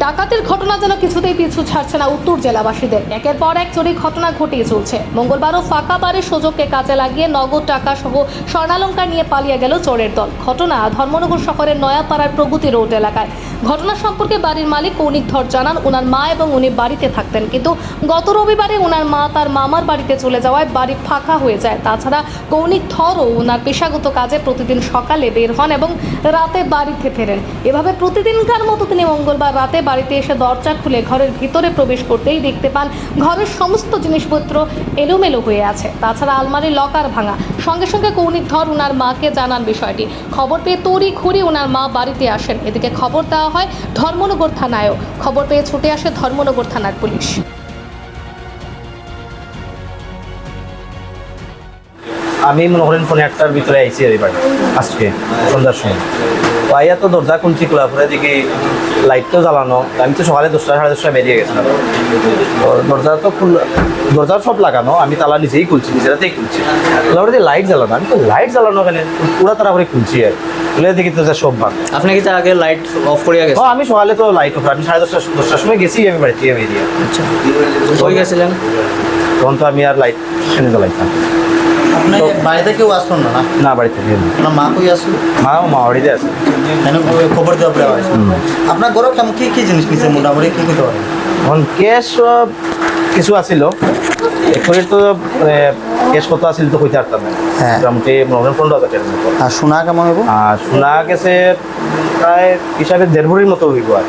ডাকাতের ঘটনা যেন কিছুতেই পিছু ছাড়ছে না উত্তর জেলাবাসীদের। একের পর এক চুরি ঘটনা ঘটিয়ে চলছে। মঙ্গলবারও ফাঁকা বারের সুযোগকে কাজে লাগিয়ে নগদ টাকা সহ স্বর্ণালঙ্কার নিয়ে পালিয়ে গেল চোরের দল। ঘটনা ধর্মনগর শহরের নয়াপাড়ার প্রগতি রোড এলাকায়। ঘটনা সম্পর্কে বাড়ির মালিক কৌনিক ধর জানান ওনার মা এবং উনি বাড়িতে থাকতেন। কিন্তু গত রবিবারে ওনার মা তার মামার বাড়িতে চলে যাওয়ায় বাড়ি ফাঁকা হয়ে যায়। তাছাড়া কৌনিক ধরও ওনার পেশাগত কাজে প্রতিদিন সকালে বের হন এবং রাতে বাড়িতে ফেরেন। এভাবে প্রতিদিনকার মতো তিনি মঙ্গলবার রাতে বাড়িতে এসে দরজা খুলে ঘরের ভিতরে প্রবেশ করতেই দেখতে পান, ঘরের সমস্ত জিনিসপত্র এলোমেলো হয়ে আছে। তাছাড়া আলমারির লকার ভাঙা। সঙ্গে সঙ্গে কৌনিক ধর ওনার মাকে জানান বিষয়টি। খবর পেয়ে তড়ি খুঁড়ি ওনার মা বাড়িতে আসেন। এদিকে খবর দেওয়া হয় ধর্মনগর থানায়ও। খবর পেয়ে ছুটে আসে ধর্মনগর থানার পুলিশ। আমি মনে করেন ফোনে একটার ভিতরে আইছি এই বাড়ি আজকে সন্ধ্যার সময়। তো আইয়া তো দরজা খুলছি খোলা পরে দেখি তো জ্বালানো। আমি তো সকালে দশটা সাড়ে দশটায় বেরিয়ে গেছিলাম। তো দরজা তো খুল দরজা সব লাগানো আমি তালা নিজেই খুলছি নিজেরাতেই খুলছি। তারপরে লাইট জ্বালানো আমি তো লাইট জ্বালানো কেন? পুরা তারা করে খুলছি আর। খুলে দেখি তো যা সব ভাগ আপনি কি তার আগে লাইট অফ করিয়া ও গেছেন আমি সকালে তো লাইট অফ আমি সাড়ে দশটা দশটার সময় গেছি আমি বাড়ি থেকে বেরিয়ে। আচ্ছা। গেছিলেন? তখন তো আমি আর লাইট এনে জ্বালাইতাম। বাড়িতে কেউ আসলো না না? বাড়িতে মা কই আসলো? মা বাড়িতে আছে। কেন খবর দেওয়া পরে আছে? আপনার ঘরে কেমন কি কি জিনিস নিছে মোটামুটি? কি কি দেওয়া এখন ক্যাশ কিছু তো মানে ক্যাশ কত আছিল তো কইতে পারতাম হ্যাঁ। মোটামুটি পনেরো হাজার মতো। আর সোনা কেমন হইব? আর সোনা গেছে প্রায় হিসাবে দেড় ভরির মতো হইব আর